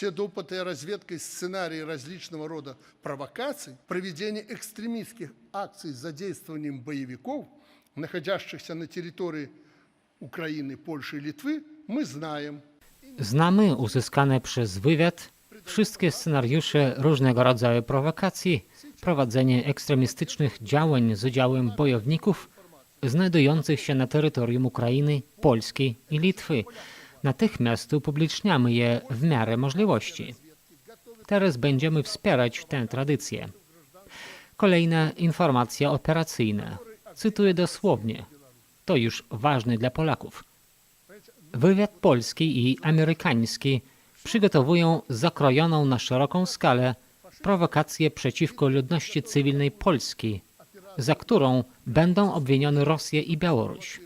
все допыты и разведка и сценарии различного рода провокаций, проведение экстремистских акций с задействованием боевиков, находящихся на территории Украины, Польши и Литвы, мы знаем. Znamy uzyskane przez wywiad wszystkie scenariusze różnego rodzaju prowokacji, prowadzenie ekstremistycznych działań z udziałem bojowników znajdujących się na terytorium Ukrainy, Polski i Litwy. Natychmiast upubliczniamy je w miarę możliwości. Teraz będziemy wspierać tę tradycję. Kolejna informacja operacyjna. Cytuję dosłownie. To już ważne dla Polaków. Wywiad polski i amerykański przygotowują zakrojoną na szeroką skalę prowokację przeciwko ludności cywilnej Polski, za którą będą obwinione Rosję i Białoruś.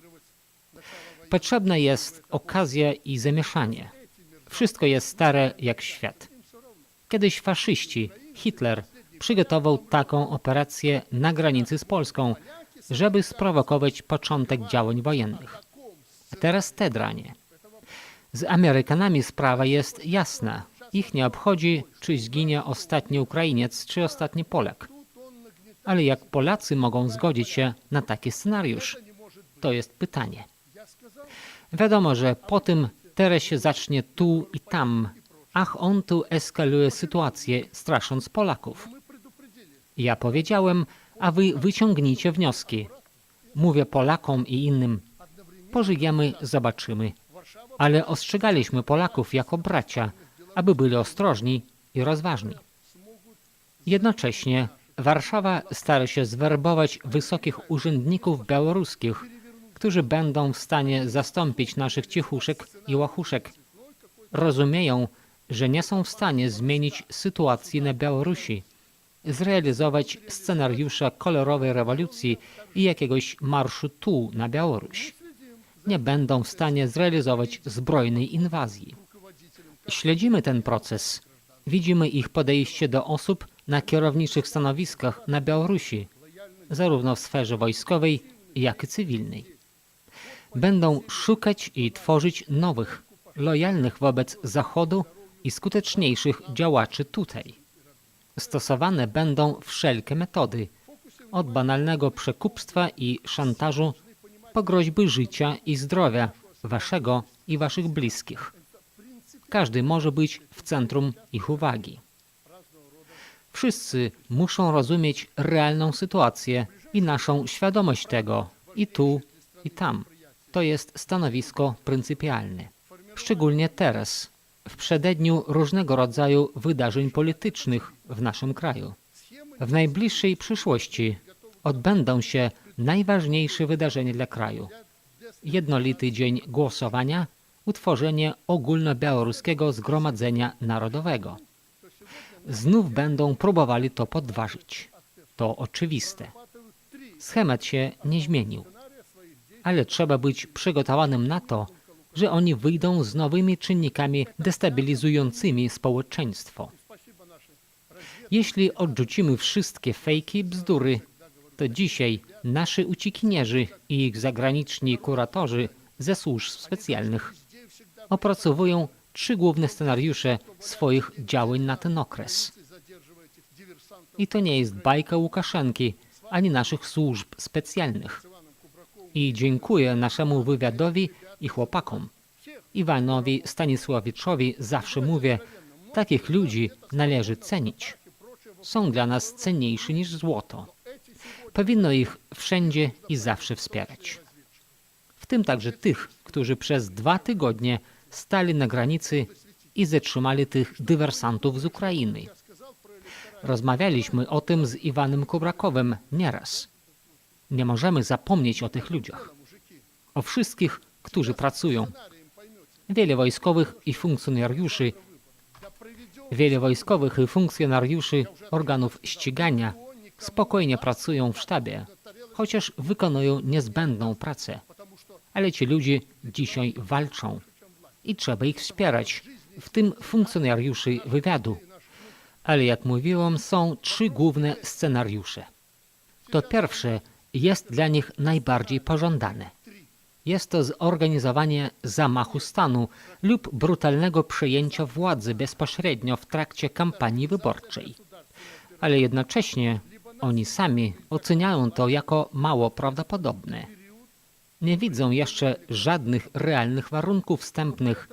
Potrzebna jest okazja i zamieszanie. Wszystko jest stare jak świat. Kiedyś faszyści, Hitler, przygotował taką operację na granicy z Polską, żeby sprowokować początek działań wojennych. A teraz te dranie. Z Amerykanami sprawa jest jasna. Ich nie obchodzi, czy zginie ostatni Ukrainiec, czy ostatni Polak. Ale jak Polacy mogą zgodzić się na taki scenariusz? To jest pytanie. Wiadomo, że po tym teraz się zacznie tu i tam. Ach, on tu eskaluje sytuację, strasząc Polaków. Ja powiedziałem, a wy wyciągnijcie wnioski. Mówię Polakom i innym. Pożyjemy, zobaczymy. Ale ostrzegaliśmy Polaków jako bracia, aby byli ostrożni i rozważni. Jednocześnie Warszawa stara się zwerbować wysokich urzędników białoruskich, którzy będą w stanie zastąpić naszych cichuszek i łachuszek. Rozumieją, że nie są w stanie zmienić sytuacji na Białorusi, zrealizować scenariusza kolorowej rewolucji i jakiegoś marszu tu na Białoruś. Nie będą w stanie zrealizować zbrojnej inwazji. Śledzimy ten proces. Widzimy ich podejście do osób na kierowniczych stanowiskach na Białorusi, zarówno w sferze wojskowej, jak i cywilnej. Będą szukać i tworzyć nowych, lojalnych wobec Zachodu i skuteczniejszych działaczy tutaj. Stosowane będą wszelkie metody, od banalnego przekupstwa i szantażu po groźby życia i zdrowia waszego i waszych bliskich. Każdy może być w centrum ich uwagi. Wszyscy muszą rozumieć realną sytuację i naszą świadomość tego i tu, i tam. To jest stanowisko pryncypialne. Szczególnie teraz, w przededniu różnego rodzaju wydarzeń politycznych w naszym kraju. W najbliższej przyszłości odbędą się najważniejsze wydarzenia dla kraju. Jednolity dzień głosowania, utworzenie ogólnobiałoruskiego Zgromadzenia Narodowego. Znów będą próbowali to podważyć. To oczywiste. Schemat się nie zmienił. Ale trzeba być przygotowanym na to, że oni wyjdą z nowymi czynnikami destabilizującymi społeczeństwo. Jeśli odrzucimy wszystkie fejki bzdury, to dzisiaj nasi uciekinierzy i ich zagraniczni kuratorzy ze służb specjalnych opracowują trzy główne scenariusze swoich działań na ten okres. I to nie jest bajka Łukaszenki ani naszych służb specjalnych. I dziękuję naszemu wywiadowi i chłopakom. Iwanowi Stanisławiczowi zawsze mówię, takich ludzi należy cenić. Są dla nas cenniejsi niż złoto. Powinno ich wszędzie i zawsze wspierać. W tym także tych, którzy przez dwa tygodnie stali na granicy i zatrzymali tych dywersantów z Ukrainy. Rozmawialiśmy o tym z Iwanem Kubrakowem nieraz. Nie możemy zapomnieć o tych ludziach. O wszystkich, którzy pracują. Wiele wojskowych i funkcjonariuszy, wiele wojskowych i funkcjonariuszy organów ścigania spokojnie pracują w sztabie, chociaż wykonują niezbędną pracę. Ale ci ludzie dzisiaj walczą i trzeba ich wspierać, w tym funkcjonariuszy wywiadu. Ale jak mówiłam, są trzy główne scenariusze. To pierwsze jest dla nich najbardziej pożądane. jest to zorganizowanie zamachu stanu lub brutalnego przejęcia władzy bezpośrednio w trakcie kampanii wyborczej. Ale jednocześnie oni sami oceniają to jako mało prawdopodobne. Nie widzą jeszcze żadnych realnych warunków wstępnych,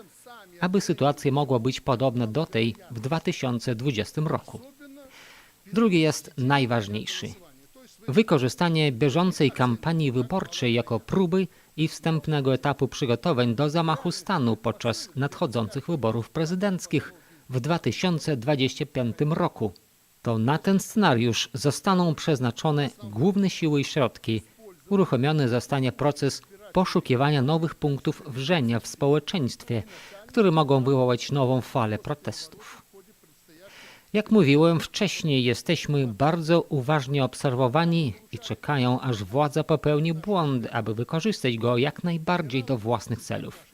aby sytuacja mogła być podobna do tej w 2020 roku. Drugi jest najważniejszy. Wykorzystanie bieżącej kampanii wyborczej jako próby i wstępnego etapu przygotowań do zamachu stanu podczas nadchodzących wyborów prezydenckich w 2025 roku. To na ten scenariusz zostaną przeznaczone główne siły i środki. Uruchomiony zostanie proces poszukiwania nowych punktów wrzenia w społeczeństwie, które mogą wywołać nową falę protestów. Jak mówiłem wcześniej, jesteśmy bardzo uważnie obserwowani i czekają, aż władza popełni błąd, aby wykorzystać go jak najbardziej do własnych celów.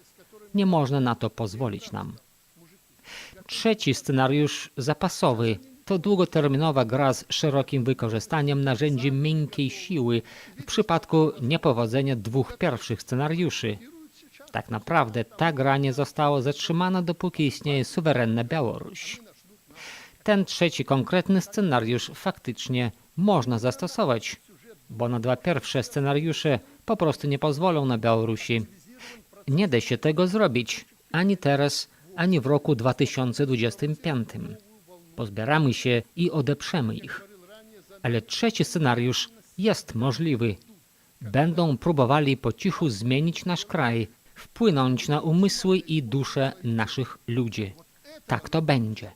Nie można na to pozwolić nam. Trzeci scenariusz zapasowy to długoterminowa gra z szerokim wykorzystaniem narzędzi miękkiej siły w przypadku niepowodzenia dwóch pierwszych scenariuszy. Tak naprawdę ta gra nie została zatrzymana, dopóki istnieje suwerenna Białoruś. Ten trzeci konkretny scenariusz faktycznie można zastosować, bo na dwa pierwsze scenariusze po prostu nie pozwolą na Białorusi. Nie da się tego zrobić ani teraz, ani w roku 2025. Pozbieramy się i odeprzemy ich. Ale trzeci scenariusz jest możliwy. Będą próbowali po cichu zmienić nasz kraj, wpłynąć na umysły i dusze naszych ludzi. Tak to będzie.